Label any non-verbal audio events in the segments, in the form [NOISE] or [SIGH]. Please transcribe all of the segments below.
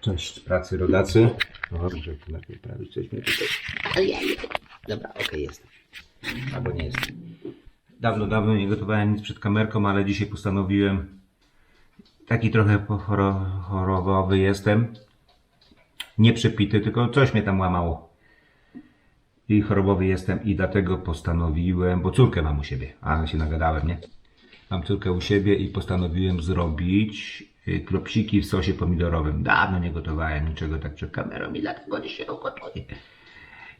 Cześć pracy rodacy. No dobrze, tu lepiej prawie coś mnie tutaj. Dobra, okej jestem. Albo nie jestem. Dawno, dawno nie gotowałem nic przed kamerką, ale dzisiaj postanowiłem. Taki trochę chorobowy jestem. Nie przepity, tylko coś mnie tam łamało. I chorobowy jestem i dlatego postanowiłem, bo córkę mam u siebie, ale się nagadałem, nie? Mam córkę u siebie i postanowiłem zrobić klopsiki w sosie pomidorowym. Dawno nie gotowałem niczego tak przed kamerą i dlatego dzisiaj ugotuję.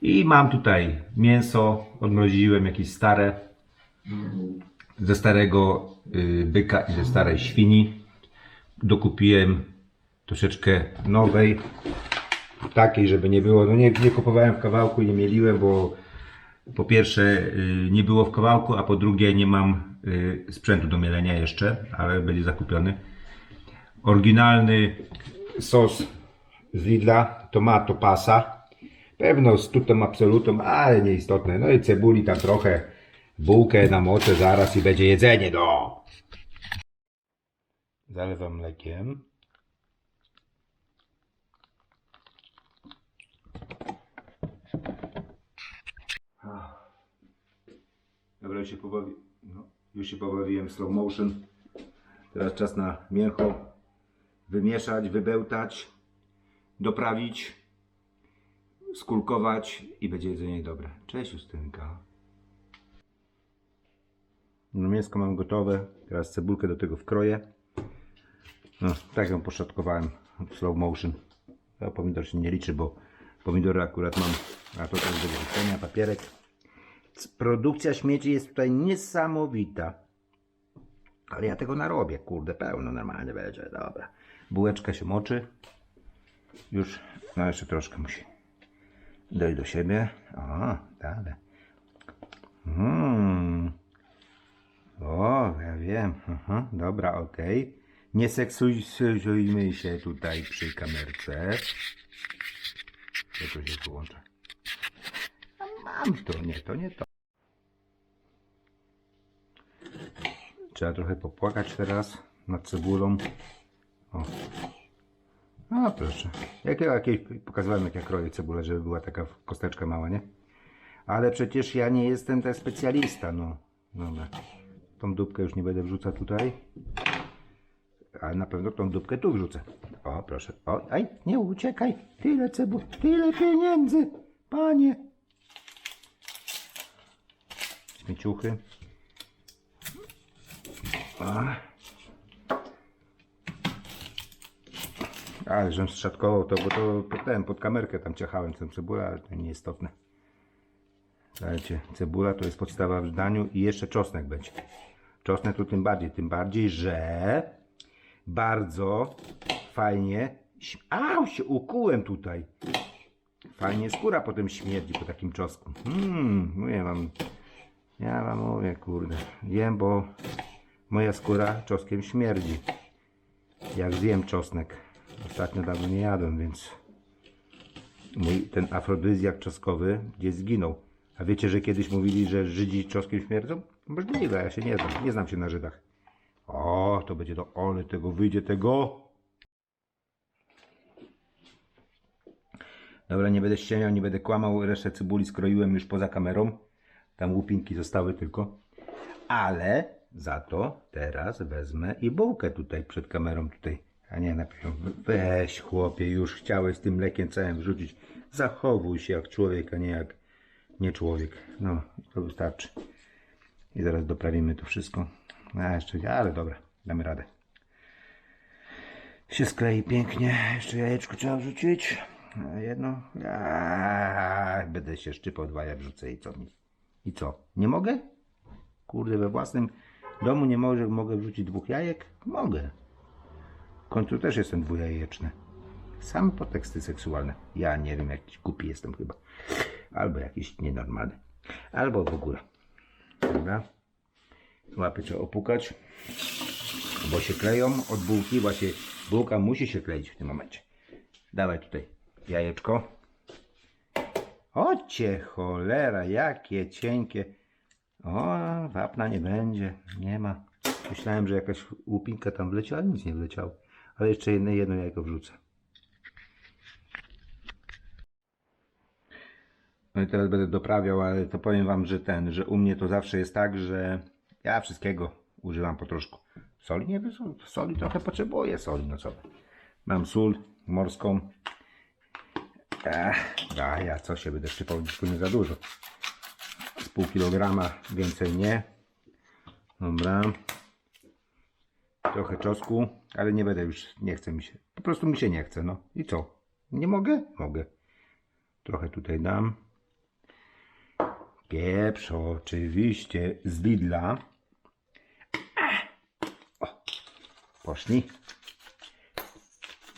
I mam tutaj mięso, odmroziłem jakieś stare, ze starego y, byka i ze starej świni. Dokupiłem troszeczkę nowej, takiej, żeby nie było, no nie, nie kupowałem w kawałku, nie mieliłem, bo po pierwsze y, nie było w kawałku, a po drugie nie mam y, sprzętu do mielenia jeszcze, ale będzie zakupiony. Oryginalny sos z Lidla, tomato pasa. Pewno z tutem absolutum, ale nieistotne. No i cebuli tam trochę, bułkę namoczę zaraz i będzie jedzenie, no. Zalewam mlekiem. Dobra, już się, pobawi... no, już się pobawiłem slow motion. Teraz czas na mięcho wymieszać, wybełtać, doprawić, skulkować i będzie jedzenie dobre. Cześć Justynka. No mięsko mam gotowe. Teraz cebulkę do tego wkroję. No, tak ją poszatkowałem w slow motion. A pomidor się nie liczy, bo pomidory akurat mam. A to też do wyrzucenia, papierek. Produkcja śmieci jest tutaj niesamowita. Ale ja tego narobię, kurde, pełno normalnie będzie, dobra. Bułeczka się moczy. Już, no jeszcze troszkę musi dojść do siebie. O, dobra. Mm. O, ja wiem. Aha, dobra, okej. Nie seksujmy się tutaj przy kamerce. To tu się wyłącza. A mam to, nie, to nie to. Trzeba trochę popłakać teraz nad cebulą. O. No proszę. Jak ja jakieś pokazywałem jak ja kroję cebulę, żeby była taka kosteczka mała, nie? Ale przecież ja nie jestem tak specjalista, no. Dobra. Tą dupkę już nie będę wrzucać tutaj. Ale na pewno tą dupkę tu wrzucę. O, proszę. O, aj, nie uciekaj. Tyle cebul, tyle pieniędzy. Panie. Śmieciuchy. A. Ale żem strzatkował to, bo to pod, ten, pod kamerkę tam ciachałem tę cebulę, ale to nieistotne. Słuchajcie, cebula to jest podstawa w daniu i jeszcze czosnek będzie. Czosnek to tym bardziej, tym bardziej, że bardzo fajnie. Au, się ukułem tutaj. Fajnie skóra potem śmierdzi po takim czosnku. Mmm, mówię wam. Ja wam mówię, kurde. Jem, bo moja skóra czosnkiem śmierdzi. Jak zjem czosnek. Ostatnio dawno nie jadłem, więc mój ten afrodyzjak czosnkowy gdzieś zginął. A wiecie, że kiedyś mówili, że Żydzi czosnkiem śmierdzą? Możliwe, ja się nie znam. Nie znam się na Żydach. O, to będzie do ole tego, wyjdzie tego. Dobra, nie będę ściemiał, nie będę kłamał. Resztę cebuli skroiłem już poza kamerą. Tam łupinki zostały tylko. Ale za to teraz wezmę i bułkę tutaj przed kamerą tutaj. A nie napiszę, weź chłopie, już chciałeś z tym mlekiem całym wrzucić. Zachowuj się jak człowiek, a nie jak nie człowiek. No, to wystarczy. I zaraz doprawimy to wszystko. A jeszcze, ale dobra, damy radę. Się sklei pięknie. Jeszcze jajeczko trzeba wrzucić. Jedno. A, będę się szczypał, dwa ja wrzucę i co mi? I co? Nie mogę? Kurde, we własnym domu nie może, mogę wrzucić dwóch jajek? Mogę. W końcu też jestem dwujajeczny. Same podteksty seksualne. Ja nie wiem, jakiś głupi jestem chyba. Albo jakiś nienormalny. Albo w ogóle. Dobra. Łapy trzeba opukać, bo się kleją od bułki. Właśnie bułka musi się kleić w tym momencie. Dawaj tutaj jajeczko. Ocie cholera, jakie cienkie. O, wapna nie będzie, nie ma. Myślałem, że jakaś łupinka tam wleciała, ale nic nie wleciało ale jeszcze jedno, jedno jajko wrzucę. No i teraz będę doprawiał, ale to powiem wam, że ten, że u mnie to zawsze jest tak, że ja wszystkiego używam po troszku. Soli nie wiem, soli trochę potrzebuję soli nocowej. Mam sól morską. Ech, a ja co się będę sypał nie za dużo. Z pół kilograma więcej nie. Dobra. Trochę czosku, ale nie będę już, nie chce mi się. Po prostu mi się nie chce, no. I co? Nie mogę? Mogę. Trochę tutaj dam. Pieprz oczywiście z Lidla. O, poszli.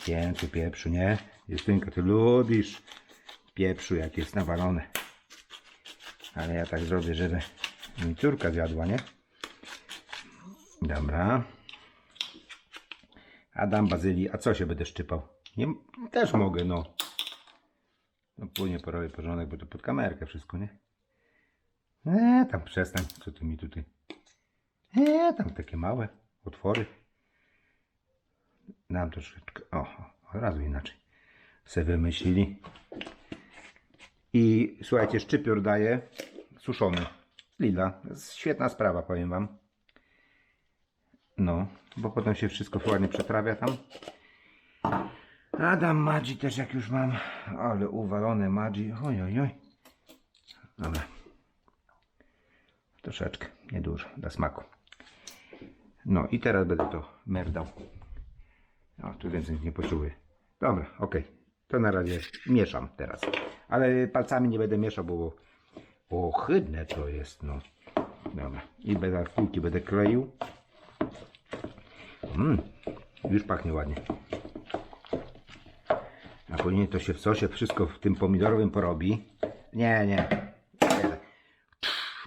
Więcej pieprzu, nie? Justynka, ty lubisz pieprzu, jak jest nawalone. Ale ja tak zrobię, żeby mi córka zjadła, nie? Dobra. Adam Bazylii, a co się będę szczypał? Nie, też mogę, no. No płynie porobię porządek, bo to pod kamerkę wszystko, nie? Eee, tam przestań, co ty mi tutaj. Eee, tam takie małe otwory. Dam troszeczkę, o, od razu inaczej. Se wymyślili. I słuchajcie, szczypior daje suszony. Lila. Świetna sprawa, powiem wam. No, bo potem się wszystko ładnie przetrawia tam. Adam Madzi też jak już mam, ale uwalone Madzi, oj oj oj. Dobra. Troszeczkę, niedużo, dla smaku. No i teraz będę to merdał. No, tu więcej nie potrzebuję. Dobra, ok. To na razie mieszam teraz. Ale palcami nie będę mieszał, bo ohydne to jest, no. Dobra. I będę kulki będę kleił. Mmm, już pachnie ładnie. A później to się w sosie wszystko w tym pomidorowym porobi. Nie, nie.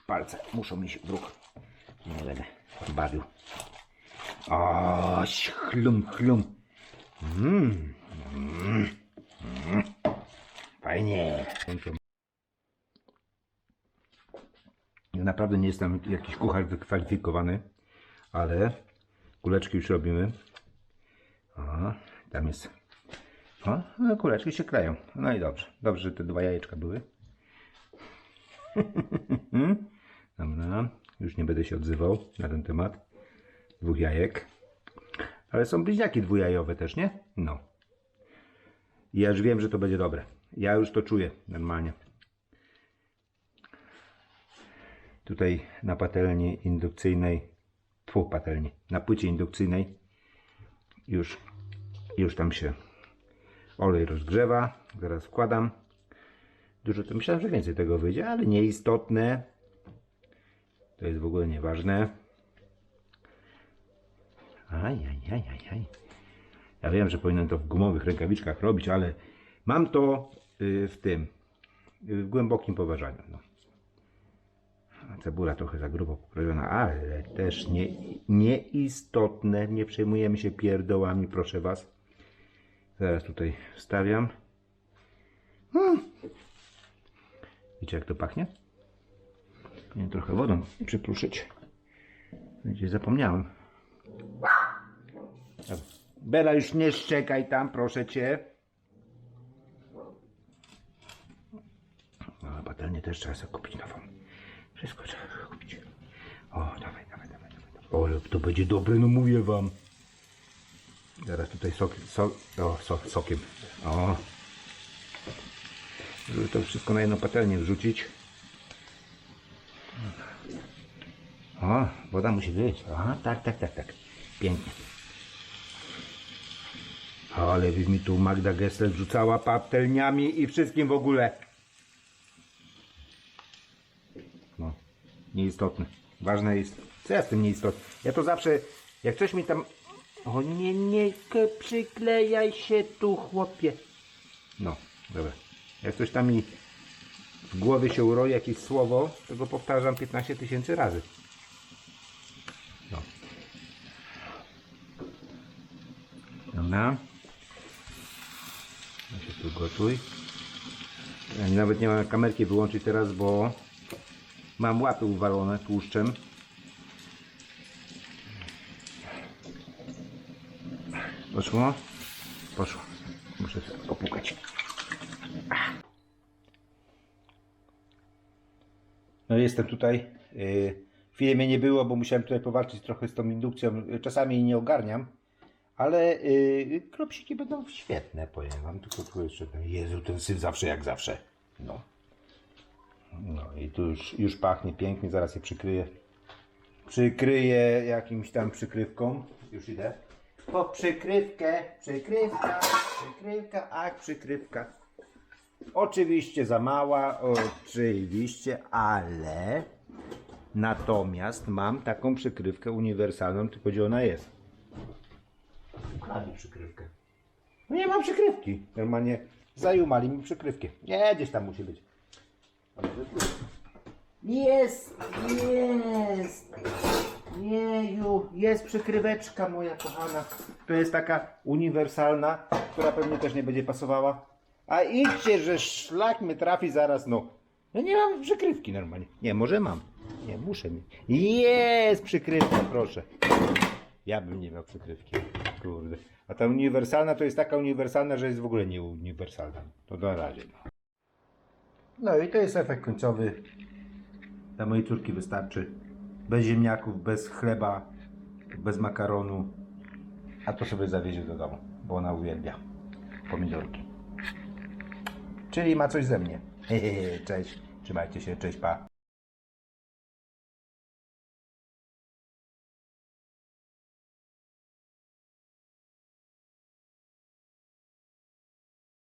Palce muszą mi się ruch. Nie będę bawił. O, chlum, chlum. Mmm. Mm. Mm. Fajnie. Naprawdę nie jestem jakiś kucharz wykwalifikowany, ale kuleczki już robimy. O, tam jest. O, no, kuleczki się kleją. No i dobrze. Dobrze, że te dwa jajeczka były. [LAUGHS] Dobra, już nie będę się odzywał na ten temat. Dwóch jajek. Ale są bliźniaki dwujajowe też, nie? No. Ja już wiem, że to będzie dobre. Ja już to czuję normalnie. Tutaj na patelni indukcyjnej, tfu, patelni, na płycie indukcyjnej już, już tam się olej rozgrzewa. Zaraz wkładam. Dużo to myślałem, że więcej tego wyjdzie, ale nieistotne. To jest w ogóle nieważne. Aj, aj, aj, aj, aj. Ja wiem, że powinienem to w gumowych rękawiczkach robić, ale mam to y, w tym, y, w głębokim poważaniu. No. Cebula trochę za grubo pokrojona, ale też nie, nieistotne. Nie przejmujemy się pierdołami, proszę Was. Zaraz tutaj wstawiam. Hmm. Widzicie jak to pachnie? Nie trochę wodą przypruszyć. Gdzieś zapomniałem. Bela, już nie szczekaj tam, proszę cię. No, patelnię też trzeba sobie kupić nową. Wszystko trzeba kupić. O, dawaj, dawaj, dawaj. dawaj. O, to będzie dobre, no mówię wam. Zaraz tutaj sok, sok, o, so, sokiem. O. Żeby to wszystko na jedną patelnię wrzucić. O, woda musi być. Aha, tak, tak, tak, tak. Pięknie. Ale mi tu Magda Gessler wrzucała patelniami i wszystkim w ogóle. No, nieistotne. Ważne jest, co ja z tym nieistotne. Ja to zawsze, jak coś mi tam... O nie, nie, przyklejaj się tu, chłopie. No, dobra. Jak coś tam mi w głowie się uroi jakieś słowo, to go powtarzam 15 tysięcy razy. No. Dobra. Ja się tu gotuj. Ja nawet nie mam kamerki wyłączyć teraz, bo mam łapy uwalone tłuszczem. Poszło? Poszło. Muszę popukać. No jestem tutaj. Yy, chwilę mnie nie było, bo musiałem tutaj powalczyć trochę z tą indukcją. Czasami jej nie ogarniam. Ale yy, klopsiki będą świetne, powiem wam. Tylko tu jeszcze Jezu, ten syf zawsze jak zawsze. No. No i tu już, już pachnie pięknie, zaraz je przykryję. Przykryję jakimś tam przykrywką. Już idę. Po przykrywkę, przykrywka, przykrywka, ach, przykrywka. Oczywiście za mała, oczywiście, ale natomiast mam taką przykrywkę uniwersalną, tylko gdzie ona jest? Ukradli przykrywkę. No nie mam przykrywki. Normalnie zajumali mi przykrywkę. Nie, gdzieś tam musi być. Jest, jest. Jeju, jest przykryweczka moja kochana. To jest taka uniwersalna, która pewnie też nie będzie pasowała. A idźcie, że szlak mnie trafi zaraz, no. Ja nie mam przykrywki normalnie. Nie, może mam. Nie, muszę mieć. Jest przykrywka, proszę. Ja bym nie miał przykrywki. Kurde. A ta uniwersalna to jest taka uniwersalna, że jest w ogóle nie uniwersalna. To na razie. No. I to jest efekt końcowy. Dla mojej córki wystarczy. Bez ziemniaków, bez chleba, bez makaronu. A to sobie zawiezie do domu, bo ona uwielbia pomidorki. Czyli ma coś ze mnie. [LAUGHS] Cześć. Trzymajcie się. Cześć, pa.